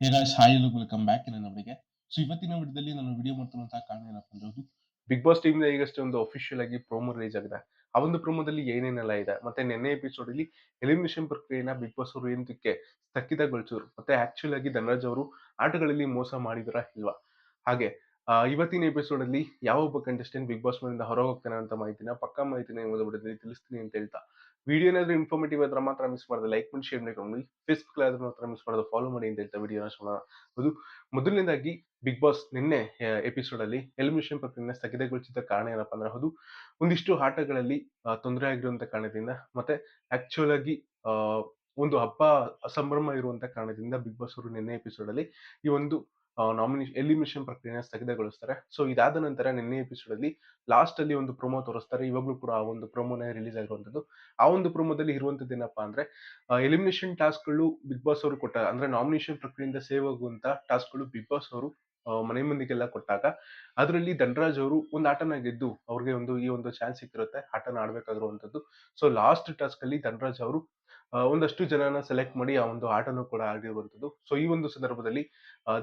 Hey hi welcome back in ಅವರಿಗೆ so ಇವತ್ತಿನ ವಿಡಿಯೋದಲ್ಲಿ ನಾನು ವಿಡಿಯೋ ಮಾಡ್ತಿರುವಂತಹ ಕಾರಣ ಏನಪ್ಪ ಅಂದ್ರೆ ಅದು ಬಿಗ್ ಬಾಸ್ ಟೀಮ್ ಈಗಷ್ಟೇ ಒಂದು ಅಫಿಷಿಯಲ್ ಆಗಿ ಪ್ರೋಮೋ ರಿಲೀಸ್ ಆಗಿದೆ. ಆ ಒಂದು ಪ್ರೋಮೋದಲ್ಲಿ ಏನೇನೆಲ್ಲ ಇದೆ? ಮತ್ತೆ ನಿನ್ನೆ ಎಪಿಸೋಡ್ ಅಲ್ಲಿ ಎಲಿಮಿನೇಷನ್ ಪ್ರಕ್ರಿಯೆನ ಬಿಗ್ ಬಾಸ್ ಅವರು ಏನಕ್ಕೆ ಸ್ಥಗಿತಗೊಳಿಸಿದ್ರು? ಮತ್ತೆ ಆಕ್ಚುಲ್ ಆಗಿ ಧನರಾಜ್ ಅವರು ಆಟಗಳಲ್ಲಿ ಮೋಸ ಮಾಡಿದ್ರ ಇಲ್ವಾ? ಹಾಗೆ ಇವತ್ತಿನ ಎಪಿಸೋಡ್ ಅಲ್ಲಿ ಯಾವ ಒಬ್ಬ ಕಂಟೆಸ್ಟೆಂಟ್ ಬಿಗ್ ಬಾಸ್ ಮನೆಯಿಂದ ಹೊರಗೆ ಹೋಗ್ತಾನೆ ಅಂತ ಮಾಹಿತಿನ ಪಕ್ಕಾ ಮಾಹಿತಿನ ತಿಳಿಸ್ತೀನಿ ಅಂತ ಹೇಳ್ತಾ ವಿಡಿಯೋ ಏನಾದ್ರೂ ಇನ್ಫಾರ್ಮೇಟಿವ್ ಆದ್ರೆ ಮಾತ್ರ ಮಿಸ್ ಮಾಡಿದೆ. ಲೈಕ್ ಮಾಡಿ ಶೇರ್ ಮಾಡ್ಕೊಂಡು ಫೇಸ್ಬುಕ್ ಆದ್ರೂ ಮಾತ್ರ ಮಿಸ್ ಮಾಡೋದು. ಫಾಲೋ ಮಾಡಿ ಅಂತ ಹೇಳ್ತಾ ವಿಡಿಯೋನ ಶೋಣ ಮೊದಲನೇದಾಗಿ ಬಿಗ್ ಬಾಸ್ ನಿನ್ನೆ ಎಪಿಸೋಡ್ ಅಲ್ಲಿ ಎಲಿಮಿನೇಷನ್ ಪ್ರಕ್ರಿಯೆನ ಸ್ಥಗಿತಗೊಳಿಸಿದ ಕಾರಣ ಏನಪ್ಪಾ ಅಂದ್ರೆ ಅದು ಒಂದಿಷ್ಟು ಆಟಗಳಲ್ಲಿ ತೊಂದರೆ ಆಗಿರುವಂತ ಕಾರಣದಿಂದ ಮತ್ತೆ ಆಕ್ಚುಲ್ ಆಗಿ ಒಂದು ಹಬ್ಬ ಸಂಭ್ರಮ ಇರುವಂತ ಕಾರಣದಿಂದ ಬಿಗ್ ಬಾಸ್ ಅವರು ನಿನ್ನೆ ಎಪಿಸೋಡ್ ಅಲ್ಲಿ ಈ ಒಂದು ನಾಮಿನೇಷನ್ ಎಲಿಮಿನೇಷನ್ ಪ್ರಕ್ರಿಯೆ ಸ್ಥಗಿತಗೊಳಿಸ್ತಾರೆ. ಸೊ ಇದಾದ ನಂತರ ನಿನ್ನೆ ಎಪಿಸೋಡ್ ಅಲ್ಲಿ ಲಾಸ್ಟ್ ಅಲ್ಲಿ ಒಂದು ಪ್ರೊಮೋ ತೋರಿಸ್ತಾರೆ. ಇವಾಗ್ಲೂ ಕೂಡ ಆ ಒಂದು ಪ್ರೊಮೋನೇ ರಿಲೀಸ್ ಆಗಿರುವಂತದ್ದು ಆ ಒಂದು ಪ್ರೊಮೋದಲ್ಲಿ ಇರುವಂತದ್ದು ಏನಪ್ಪಾ ಅಂದ್ರೆ ಎಲಿಮಿನೇಷನ್ ಟಾಸ್ಕ್ಗಳು ಬಿಗ್ ಬಾಸ್ ಅವರು ಕೊಟ್ಟ, ಅಂದ್ರೆ ನಾಮಿನೇಷನ್ ಪ್ರಕ್ರಿಯೆಯಿಂದ ಸೇವ್ ಆಗುವಂತ ಟಾಸ್ಕ್ಗಳು ಬಿಗ್ ಬಾಸ್ ಅವರು ಮನೆ ಮಂದಿಗೆಲ್ಲ ಕೊಟ್ಟಾಗ, ಅದರಲ್ಲಿ ಧನರಾಜ್ ಅವರು ಒಂದು ಆಟನ ಗೆದ್ದು, ಅವ್ರಿಗೆ ಒಂದು ಈ ಒಂದು ಚಾನ್ಸ್ ಸಿಕ್ಕಿರುತ್ತೆ. ಆಟನ ಆಡ್ಬೇಕಾಗಿರುವಂತದ್ದು ಸೊ ಲಾಸ್ಟ್ ಟಾಸ್ಕ್ ಅಲ್ಲಿ ಧನರಾಜ್ ಅವರು ಒಂದಷ್ಟು ಜನನ ಸೆಲೆಕ್ಟ್ ಮಾಡಿ ಆ ಒಂದು ಆಟನೂ ಕೂಡ ಆಡಿರುವಂಥದ್ದು ಸೊ ಈ ಒಂದು ಸಂದರ್ಭದಲ್ಲಿ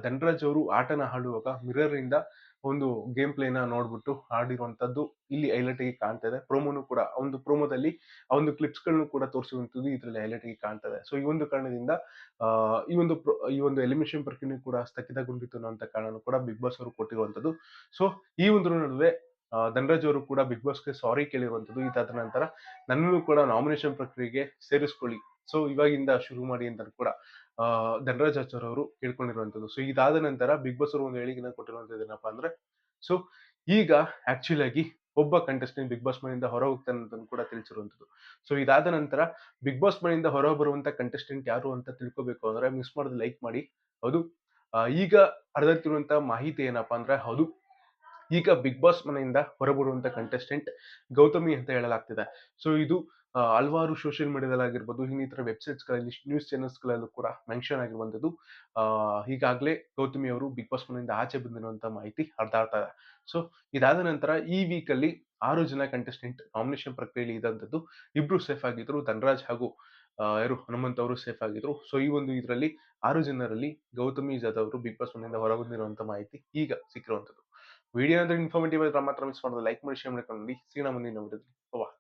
ಧನರಾಜ್ ಅವರು ಆಟನ ಆಡುವಾಗ ಮಿರರ್ ಇಂದ ಒಂದು ಗೇಮ್ ಪ್ಲೇನ ನೋಡ್ಬಿಟ್ಟು ಆಡಿರುವಂಥದ್ದು ಇಲ್ಲಿ ಹೈಲೈಟ್ ಆಗಿ ಕಾಣ್ತಾ ಇದೆ ಪ್ರೋಮೋನು ಕೂಡ ಒಂದು ಪ್ರೋಮೋದಲ್ಲಿ ಆ ಒಂದು ಕ್ಲಿಪ್ಸ್ಗಳನ್ನು ಕೂಡ ತೋರಿಸುವಂತದ್ದು ಇದರಲ್ಲಿ ಹೈಲೈಟ್ ಆಗಿ ಕಾಣ್ತಾ ಇದೆ ಸೊ ಈ ಒಂದು ಕಾರಣದಿಂದ ಈ ಒಂದು ಈ ಒಂದು ಎಲಿಮಿನೇಷನ್ ಪ್ರಕ್ರಿಯೆ ಕೂಡ ಸ್ಥಗಿತಗೊಂಡಿತ್ತು ಅನ್ನೋ ಕಾರಣ ಕೂಡ ಬಿಗ್ ಬಾಸ್ ಅವರು ಕೊಟ್ಟಿರುವಂತದ್ದು. ಸೊ ಈ ಒಂದು ನಡುವೆ ಧನರಾಜ್ ಅವರು ಕೂಡ ಬಿಗ್ ಬಾಸ್ಗೆ ಸಾರಿ ಕೇಳಿರುವಂತದ್ದು ಇದಾದ ನಂತರ ನನ್ನನ್ನು ಕೂಡ ನಾಮಿನೇಷನ್ ಪ್ರಕ್ರಿಯೆಗೆ ಸೇರಿಸ್ಕೊಳ್ಳಿ. ಸೊ ಇವಾಗಿಂದ ಶುರು ಮಾಡಿ ಅಂತ ಕೂಡ ಧನರಾಜ್ ಆಚಾರ್ ಅವರು ಕೇಳ್ಕೊಂಡಿರುವಂಥದ್ದು. ಸೊ ಇದಾದ ನಂತರ ಬಿಗ್ ಬಾಸ್ ಅವರು ಒಂದು ಹೇಳಿಕೆನ ಕೊಟ್ಟಿರುವಂಥದ್ದು ಏನಪ್ಪಾ ಅಂದ್ರೆ ಸೊ ಈಗ ಆಕ್ಚುಲ್ ಆಗಿ ಒಬ್ಬ ಕಂಟೆಸ್ಟೆಂಟ್ ಬಿಗ್ ಬಾಸ್ ಮನೆಯಿಂದ ಹೊರ ಹೋಗ್ತಾನೆ ಅಂತ ಕೂಡ ತಿಳಿಸಿರುವಂಥದ್ದು. ಸೊ ಇದಾದ ನಂತರ ಬಿಗ್ ಬಾಸ್ ಮನೆಯಿಂದ ಹೊರ ಬರುವಂತ ಕಂಟೆಸ್ಟೆಂಟ್ ಯಾರು ಅಂತ ತಿಳ್ಕೊಬೇಕು ಅಂದ್ರೆ ಮಿಸ್ ಮಾಡೋದು ಲೈಕ್ ಮಾಡಿ. ಹೌದು. ಈಗ ಅರ್ಧ ಮಾಹಿತಿ ಏನಪ್ಪಾ ಅಂದ್ರೆ, ಹೌದು. ಈಗ ಬಿಗ್ ಬಾಸ್ ಮನೆಯಿಂದ ಹೊರಬರುವಂತ ಕಂಟೆಸ್ಟೆಂಟ್ ಗೌತಮಿ ಅಂತ ಹೇಳಲಾಗ್ತಿದೆ. ಸೊ ಇದು ಹಲವಾರು ಸೋಷಿಯಲ್ ಮೀಡಿಯಾದಲ್ಲಾಗಿರ್ಬೋದು ಇನ್ನಿತರ ವೆಬ್ಸೈಟ್ಸ್ಗಳಲ್ಲಿ ನ್ಯೂಸ್ ಚಾನೆಲ್ಸ್ ಗಳಲ್ಲೂ ಕೂಡ ಮೆನ್ಷನ್ ಆಗಿರುವಂತದ್ದು ಆ, ಈಗಾಗಲೇ ಗೌತಮಿ ಅವರು ಬಿಗ್ ಬಾಸ್ ಮನೆಯಿಂದ ಆಚೆ ಬಂದಿರುವಂತ ಮಾಹಿತಿ ಹರಿದಾಡ್ತಾ ಇದೆ ಸೊ ಇದಾದ ನಂತರ ಈ ವೀಕಲ್ಲಿ ಆರು ಜನ ಕಂಟೆಸ್ಟೆಂಟ್ ನಾಮಿನೇಷನ್ ಪ್ರಕ್ರಿಯೆಯಲ್ಲಿ ಇದ್ದಂಥದ್ದು ಇಬ್ರು ಸೇಫ್ ಆಗಿದ್ರು ಧನರಾಜ್ ಹಾಗೂ ಯಾರು ಹನುಮಂತ್ ಅವರು ಸೇಫ್ ಆಗಿದ್ರು. ಸೊ ಈ ಒಂದು ಇದರಲ್ಲಿ ಆರು ಜನರಲ್ಲಿ ಗೌತಮಿ ಜಾಧವ್ ಅವರು ಬಿಗ್ ಬಾಸ್ ಮನೆಯಿಂದ ಹೊರಬಂದಿರುವಂಥ ಮಾಹಿತಿ ಈಗ ಸಿಕ್ಕಿರುವಂತದ್ದು ವಿಡಿಯೋ ಅಂದ್ರೆ ಇನ್ಫಾರ್ಮೇಟಿವ್ ಆದ್ರೆ ಮಾತ್ರ ಮಿಸ್ ಮಾಡೋದು ಲೈಕ್ ಮಾಡಿ ಶೇರ್ ಮಾಡ್ಕೊಂಡು ಸೀನಾ ಮುಂದಿನ ವಿಡಿಯೋದಲ್ಲಿ